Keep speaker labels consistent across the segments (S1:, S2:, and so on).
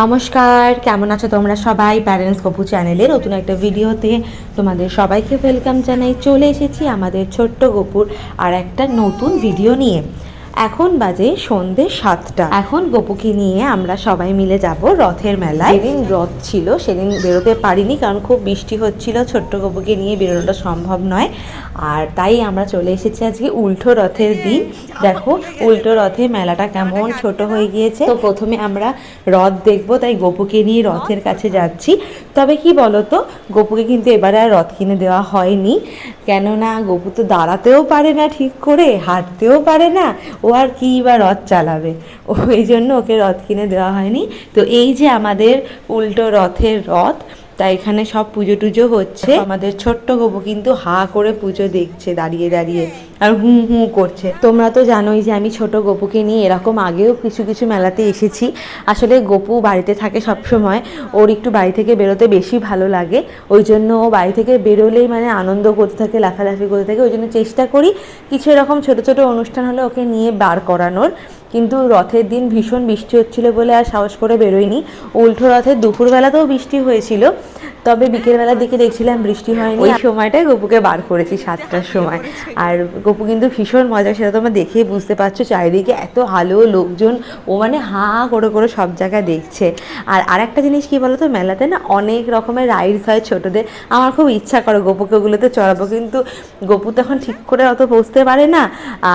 S1: নমস্কার, কেমন আছো তোমরা সবাই? প্যারেন্টস কপু চ্যানেলে নতুন একটা ভিডিওতে তোমাদের সবাইকে ওয়েলকাম জানাই। চলে এসেছি আমাদের ছোট্ট গপুর আর একটা নতুন ভিডিও নিয়ে। এখন বাজে সন্ধে সাতটা। এখন গপুকে নিয়ে আমরা সবাই মিলে যাব রথের মেলায়। যেদিন রথ ছিল সেদিন বেরোতে পারিনি কারণ খুব বৃষ্টি হচ্ছিল ছোট্ট গপুকে নিয়ে বেরোনোটা সম্ভব নয়। আর তাই আমরা চলে এসেছি আজকে উল্টো রথের দিন। দেখো উল্টো রথে মেলাটা কেমন ছোট হয়ে গিয়েছে। তো প্রথমে আমরা রথ দেখব তাই গপুকে নিয়ে রথের কাছে যাচ্ছি। তবে কি বলতো গপুকে কিন্তু এবারে আর রথ কিনে দেওয়া হয়নি। কেননা গপু তো দাঁড়াতেও পারে না ঠিক করে হাঁটতেও পারে না। ও আর কী বা রথ চালাবে? ও এই জন্য ওকে রথ কিনে দেওয়া হয়নি। তো এই যে আমাদের উল্টো রথের রথ, তা এখানে সব পুজো টুজো হচ্ছে। আমাদের ছোট্ট গবু কিন্তু হা করে পুজো দেখছে দাঁড়িয়ে দাঁড়িয়ে। আর হু হু করছে। তোমরা তো জানোই যে আমি ছোট গপুকে নিয়ে এরকম আগেও কিছু কিছু মেলাতে এসেছি। আসলে গপু বাড়িতে থাকে সব সময় ওর একটু বাড়ি থেকে বেরোতে বেশি ভালো লাগে। ওই জন্য ও বাড়ি থেকে বেরোলেই মানে আনন্দ করতে থাকে লাফালাফি করতে থাকে। ওই জন্য চেষ্টা করি কিছু এরকম ছোট ছোট অনুষ্ঠান হলে ওকে নিয়ে বার করানোর। কিন্তু রথের দিন ভীষণ বৃষ্টি হচ্ছিল বলে আর সাহস করে বেরোয়নি। উল্টো রথের দুপুরবেলাতেও বৃষ্টি হয়েছিল। তবে বিকেলবেলার দিকে দেখছিলাম বৃষ্টি হয়নি। ওই সময়টায় গপুকে বার করেছি সাতটার সময়। আর গপু কিন্তু ভীষণ মজা সেটা তোমরা দেখেই বুঝতে পারছ। চারিদিকে এত আলো লোকজন ও মানে হা করে করে সব জায়গায় দেখছে। আর আরেকটা জিনিস কি তো মেলাতে না অনেক রকমের রাইডস হয় ছোটোদের। আমার খুব ইচ্ছা করে গপুকে ওগুলোতে চড়াবো কিন্তু গপু তখন ঠিক করে অত বসতে পারে না।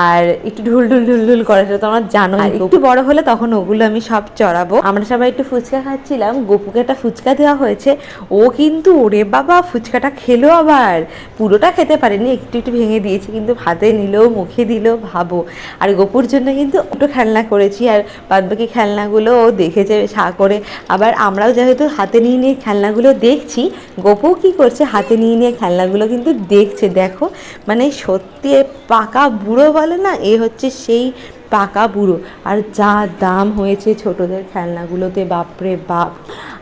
S1: আর একটু ঢুল ঢুল ঢুল ঢুল করে সেটা তো আমার জানো একটু বড় হলে তখন ওগুলো আমি সব চড়াবো। আমরা সবাই একটু ফুচকা খাচ্ছিলাম গপুকে একটা ফুচকা দেওয়া হয়েছে। ও কিন্তু ওরে বাবা ফুচকাটা খেলো আবার। পুরোটা খেতে পারেনি একটু একটু ভেঙে দিয়েছে কিন্তু হাতে নিল, মুখে দিল, ভাবো। আর গোপুর জন্য কিন্তু একটু খেলনা করেছি আর বাদবাকি খেলনাগুলো ও দেখেছে সা করে। আবার আমরাও যেহেতু হাতে নিয়ে নিয়ে খেলনাগুলো দেখছি, গোপু কি করছে হাতে নিয়ে নিয়ে খেলনাগুলো কিন্তু দেখছে। দেখো মানে সত্যি পাকা বুড়ো বলে না, এ হচ্ছে সেই পাকা বুড়ো। আর যা দাম হয়েছে ছোটদের খেলনাগুলোতে বাপরে বাপ।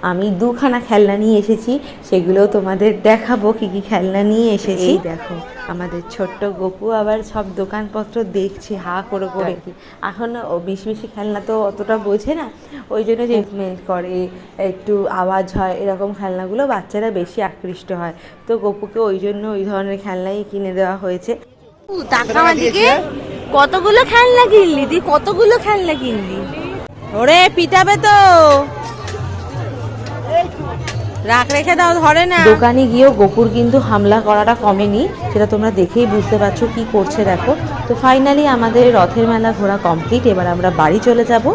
S1: আমি দুখানা খেলনা নিয়ে এসেছি সেগুলো তোমাদের দেখাবো কি কি খেলনা নিয়ে এসেছি। এই দেখো আমাদের ছোট্ট গপু আবার সব দোকানপত্র দেখছে হা করে করে কি। এখন ও বেশি বেশি খেলনা তো অতটা বোঝে না ওই জন্য যে মেল্ট করে একটু আওয়াজ হয় এরকম খেলনাগুলো বাচ্চারা বেশি আকৃষ্ট হয়। তো গপুকে ওই জন্য ওই ধরনের খেলনাই কিনে দেওয়া হয়েছে।
S2: কতগুলো খেলনা কিনলি? তুই কতগুলো খেলনা কিনলি? ওরে পিটাবে তো। রাখ রেখে দাও ধরে না।
S1: দোকানে গিয়েও গোপুর কিন্তু হামলা করাটা কমেনি। সেটা তোমরা দেখেই বুঝতে পারছ কি করছে দেখো। তো ফাইনালি আমাদের রথের মেলা ঘোরা কমপ্লিট এবার আমরা বাড়ি চলে যাব।